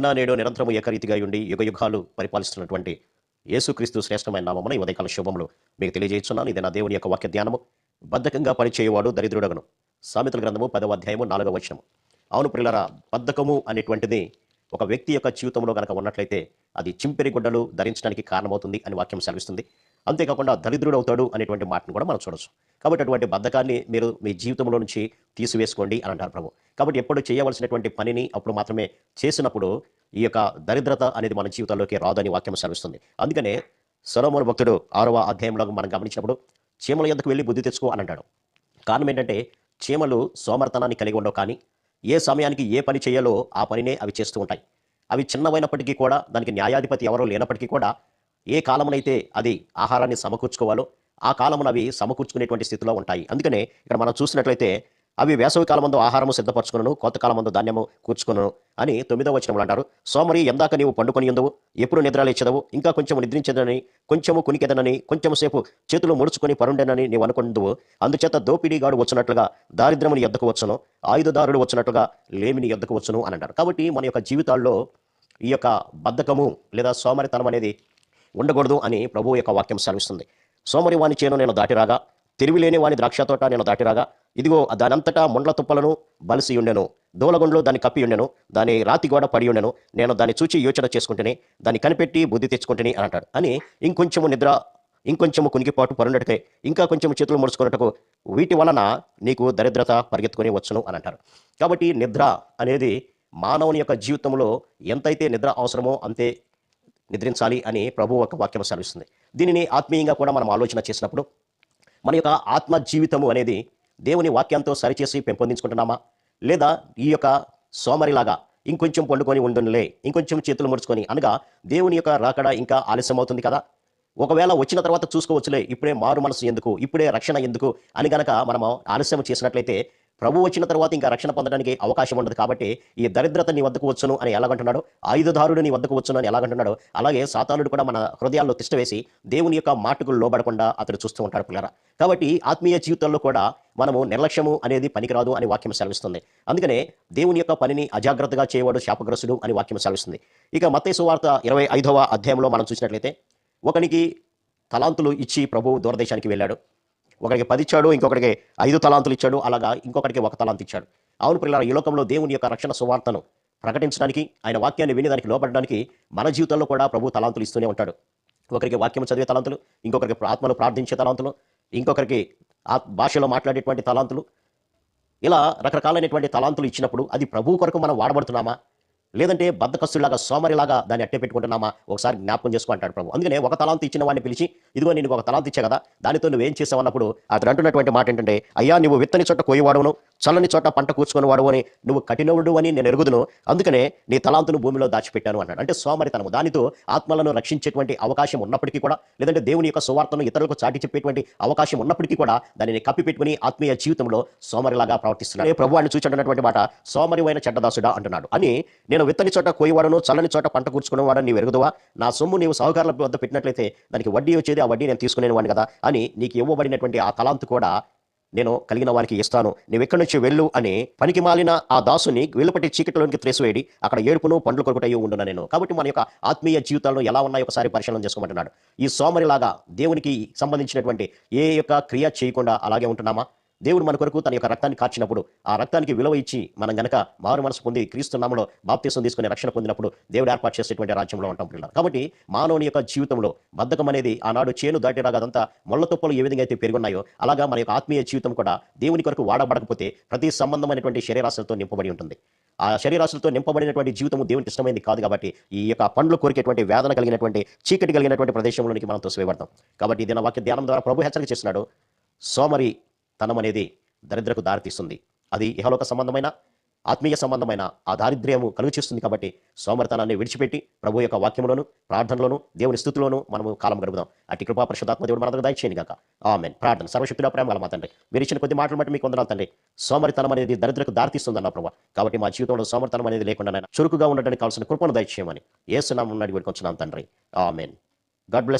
నిన్న నేడు నిరంతరము ఏకరీతిగా ఉండి యుగయుగాలు పరిపాలిస్తున్నటువంటి యేసుక్రీస్తు శ్రేష్టమైన నామమున ఈ ఉదయకాల శుభములు మీకు తెలియజేస్తున్నాను. ఇది నా దేవుని యొక్క వాక్య ధ్యానము. బద్ధకంగా పనిచేయవాడు దరిద్రుడగను. సామెతల గ్రంథము పదవ అధ్యాయము నాలుగవ వచనము. అవును ప్రిల్లరా బద్ధకము అనేటువంటిది ఒక వ్యక్తి యొక్క జీవితంలో కనుక ఉన్నట్లయితే అది చింపెరి గుడ్డలు ధరించడానికి కారణమవుతుంది అని వాక్యం సెలవిస్తుంది. అంతేకాకుండా దరిద్రుడు అవుతాడు అనేటువంటి మాటను కూడా మనం చూడొచ్చు. కాబట్టి అటువంటి బద్ధకాన్ని మీరు మీ జీవితంలో నుంచి తీసివేసుకోండి అని అంటారు ప్రభు. కాబట్టి ఎప్పుడు చేయవలసినటువంటి పనిని అప్పుడు మాత్రమే చేసినప్పుడు ఈ యొక్క దరిద్రత అనేది మన జీవితంలోకి రాదని వాక్యం సెలవిస్తుంది. అందుకనే సొలొమోను భక్తుడు ఆరవ అధ్యాయంలో మనం గమనించినప్పుడు చీమల ఎందుకు వెళ్ళి బుద్ధి తెచ్చుకో అని అంటాడు. కారణం ఏంటంటే చీమలు సోమర్తనాన్ని కలిగి ఉండవు కానీ ఏ సమయానికి ఏ పని చేయాలో ఆ పనినే అవి చేస్తూ ఉంటాయి. అవి చిన్నవైనప్పటికీ కూడా దానికి న్యాయాధిపతి ఎవరో లేనప్పటికీ కూడా ఏ కాలమునైతే అది ఆహారాన్ని సమకూర్చుకోవాలో ఆ కాలమున అవి సమకూర్చుకునేటువంటి స్థితిలో ఉంటాయి. అందుకనే ఇక్కడ మనం చూసినట్లయితే అవి వేసవి కాలమందు ఆహారము సిద్ధపరచుకును కొత్త కాలమందు ధాన్యము కూర్చుకును అని తొమ్మిదవ వచనములు అంటారు. సోమరి ఎందాక నీవు పండుకొని ఉందవు ఎప్పుడు నిద్రలేచదవు ఇంకా కొంచెం నిద్రించదనని కొంచెము కునికెదనని కొంచెం సేపు చేతులు ముడుచుకొని పరుండెనని నీవు అనుకుందువు అందుచేత దోపిడీగాడు వచ్చినట్లుగా దారిద్రముని ఎద్దకు వచ్చును ఆయుధదారుడు వచ్చినట్లుగా లేమిని ఎద్దకు వచ్చును అని అంటారు. కాబట్టి మన యొక్క జీవితాల్లో ఈ యొక్క బద్ధకము లేదా సోమరితనం అనేది ఉండకూడదు అని ప్రభువు యొక్క వాక్యం సెలవిస్తుంది. సోమరివాని చేను నేను దాటిరాగా తెలివిలేని వాని ద్రాక్ష తోట నేను దాటిరాగా ఇదిగో దానంతటా ముండ్ల తుప్పలను బలిసి ఉండెను దూలగుండ్లు దాన్ని కప్పి ఉండెను దాని రాతి గోడ పడి ఉండెను నేను దాన్ని చూచి యోచన చేసుకుంటేనే దాన్ని కనిపెట్టి బుద్ధి తెచ్చుకుంటేనే అని అంటాడు. అని ఇంకొంచెము నిద్ర ఇంకొంచెము కునికిపాటు పరుండటకే ఇంకా కొంచెం చేతులు ముడుచుకున్నట్టుకు వీటి వలన నీకు దరిద్రత పరిగెత్తుకొని వచ్చును అని అంటారు కాబట్టి నిద్ర అనేది మానవుని యొక్క జీవితంలో ఎంతైతే నిద్ర అవసరమో అంతే నిద్రించాలి అని ప్రభు ఒక వాక్యం సెలవిస్తుంది. దీనిని ఆత్మీయంగా కూడా మనం ఆలోచన చేసినప్పుడు మన యొక్క ఆత్మ జీవితము అనేది దేవుని వాక్యంతో సరిచేసి పెంపొందించుకుంటున్నామా? లేదా ఈ యొక్క సోమరిలాగా ఇంకొంచెం పండుకొని ఉండునులే ఇంకొంచెం చేతులు ముడుచుకొని అనగా దేవుని యొక్క రాకడ ఇంకా ఆలస్యం అవుతుంది కదా? ఒకవేళ వచ్చిన తర్వాత చూసుకోవచ్చులే ఇప్పుడే మారు మనసు ఎందుకు ఇప్పుడే రక్షణ ఎందుకు అని గనక మనము ఆలస్యం చేసినట్లయితే ప్రభు వచ్చిన తర్వాత ఇంకా రక్షణ పొందడానికి అవకాశం ఉండదు కాబట్టి ఈ దరిద్రత నీ వద్దకు వచ్చును అని ఎలాగంటున్నాడు? ఆయుధదారుడు నీ వద్దకు వచ్చును అని ఎలాగంటున్నాడు? అలాగే సాతానుడు కూడా మన హృదయాల్లో తిష్టవేసి దేవుని యొక్క మాటకు లోబడకుండా అతడు చూస్తూ ఉంటాడు పిల్లరా. కాబట్టి ఆత్మీయ జీవితంలో కూడా మనము నిర్లక్ష్యము అనేది పనికిరాదు అని వాక్యం సెలవిస్తుంది. అందుకనే దేవుని యొక్క పనిని అజాగ్రత్తగా చేయవాడు శాపగ్రస్తుడు అని వాక్యం సెలవిస్తుంది. ఇక మత్తేసు వార్త ఇరవై ఐదవ అధ్యాయంలో మనం చూసినట్లయితే ఒకనికి తలాంతులు ఇచ్చి ప్రభు దూరదేశానికి వెళ్ళాడు. ఒకరికి పది ఇచ్చాడు ఇంకొకరికి ఐదు తలాంతులు ఇచ్చాడు అలాగా ఇంకొకరికి ఒక తలాంతు ఇచ్చాడు. అవును పిల్లల ఈ లోకంలో దేవుని యొక్క రక్షణ సువార్తను ప్రకటించడానికి ఆయన వాక్యాన్ని విని దానికి లోపడడానికి మన జీవితంలో కూడా ప్రభు తలాంతులు ఇస్తూనే ఉంటాడు. ఒకరికి వాక్యం చదివే తలాంతులు ఇంకొకరికి ఆత్మను ప్రార్థించే తలాంతులు ఇంకొకరికి ఆ భాషలో మాట్లాడేటువంటి తలాంతులు ఇలా రకరకాలైనటువంటి తలాంతులు ఇచ్చినప్పుడు అది ప్రభు కొరకు మనం వాడబడుతున్నామా? లేదంటే బద్దకస్తులాగా సోమరిలాగా దాన్ని అట్టే పెట్టుకుంటున్నామా? ఒకసారి జ్ఞాపకం చేసుకో అంటాడు ప్రభు. అందుకనే ఒక తలాంతి ఇచ్చిన వాడిని పిలిచి ఇదిగో నేను ఒక తలాంతి ఇచ్చా కదా దానితో నువ్వేం చేసావు అన్నప్పుడు అతను అంటున్నటువంటి మాట ఏంటంటే అయ్యా నువ్వు విత్తని చోట కోయవాడవును చల్లని చోట పంట కూర్చుకొని వాడు అని నువ్వు కఠినవుడు అని నేను ఎరుగుదును. అందుకనే నీ తలాంతును భూమిలో దాచిపెట్టాను అన్నాడు అంటే సోమరితనము దానితో ఆత్మలను రక్షించేటువంటి అవకాశం ఉన్నప్పటికీ కూడా లేదంటే దేవుని యొక్క సువార్తను ఇతరులకు చాటి చెప్పేటువంటి అవకాశం ఉన్నప్పటికీ కూడా దానిని కప్పిపెట్టుకుని ఆత్మీయ జీవితంలో సోమరిలాగా ప్రవర్తిస్తున్నాడు. ప్రభువాన్ని అని మాట సోమరివైన చెడ్డదాసుడా అంటున్నాడు. అని నేను విత్తని చోట కోయవాడను చల్లని చోట పంట కూర్చుకునే వాడని నీవు ఎరుగుదువా? నా సొమ్ము నీవు సహకారుల వద్ద పెట్టినట్లయితే దానికి వడ్డీ వచ్చేది ఆ వడ్డీ నేను తీసుకునేవాడిని కదా అని నీకు ఇవ్వబడినటువంటి ఆ తలాంతు కూడా నేను కలిగిన వారికి ఇస్తాను. నువ్వు ఎక్కడి నుంచి వెళ్ళు అని పనికి మాలిన ఆ దాసుని వెలుపటి చీకటిలోనికి త్రేసివేయడి అక్కడ ఏడుపును పండ్లు కొరకటయ్యి ఉండున నేను. కాబట్టి మన యొక్క ఆత్మీయ జీవితాలను ఎలా ఉన్నాయో ఒకసారి పరిశీలన చేసుకోమంటున్నాడు. ఈ సోమరిలాగా దేవునికి సంబంధించినటువంటి ఏ యొక్క క్రియ చేయకుండా అలాగే ఉంటున్నామా? దేవుడు మన కొరకు తన యొక్క రక్తాన్ని కార్చినప్పుడు ఆ రక్తానికి విలువ ఇచ్చి మనం గనక మారు మనసు పొంది క్రీస్తునామలో బాప్తీసం తీసుకుని రక్షణ పొందినప్పుడు దేవుడు ఏర్పాటు చేసేటువంటి రాజ్యంలో ఉంటాం పిల్లలు. కాబట్టి మానవుని యొక్క జీవితంలో బద్ధకం అనేది ఆనాడు చేను దాటిరాగా అదంతా ముళ్ళ తుప్పలు ఏ విధంగా అయితే పెరుగున్నాయో అలాగా మన యొక్క ఆత్మీయ జీవితం కూడా దేవుని కొరకు వాడబడకపోతే ప్రతి సంబంధమైనటువంటి శరీరాశలతో నింపబడి ఉంటుంది. ఆ శరీరాశులతో నింపబడినటువంటి జీవితం దేవునికి ఇష్టమైంది కాదు కాబట్టి ఈ యొక్క పండ్లు కోరికేటువంటి వేదన కలిగినటువంటి చీకటి కలిగినటువంటి ప్రదేశంలోనికి మనం తోసివేయబడతాం. కాబట్టి దీని వాక్య ధ్యానం ద్వారా ప్రభు హెచ్చరిక చేస్తున్నాడు సోమరి తనం అనేది దరిద్రకు దారితీస్తుంది. అది ఇహలోక సంబంధమైన ఆత్మీయ సంబంధమైన ఆ దారిద్ర్యము కలుగు చేస్తుంది కాబట్టి సోమరితనాన్ని విడిచిపెట్టి ప్రభు యొక్క వాక్యంలోను ప్రార్థనలోను దేవుని స్థుతిలోను మనము కాలం గడుపుదాం. అటు కృపా పరిశుధాత్మ దేవుడు మనందరూ దయచేయండి కాక ఆమెన్. ప్రార్థన. సర్వశక్తిలో ప్రేమ మా తండ్రి. మీరు ఇచ్చిన కొద్ది మాటలు బట్టి మీకు వందనాలు తండ్రి. సోమరితనం అనేది దరిద్రకు దారితీస్తుందన్న ప్రభావ కాబట్టి మా జీవితంలో సోమరితనం అనేది లేకుండా నాయన చురుకుగా ఉండడానికి కావాల్సిన కృపను దయచేయమని. ఏసునామం నడి వేడుకొచ్చున్నాం తండ్రి. ఆమెన్. God bless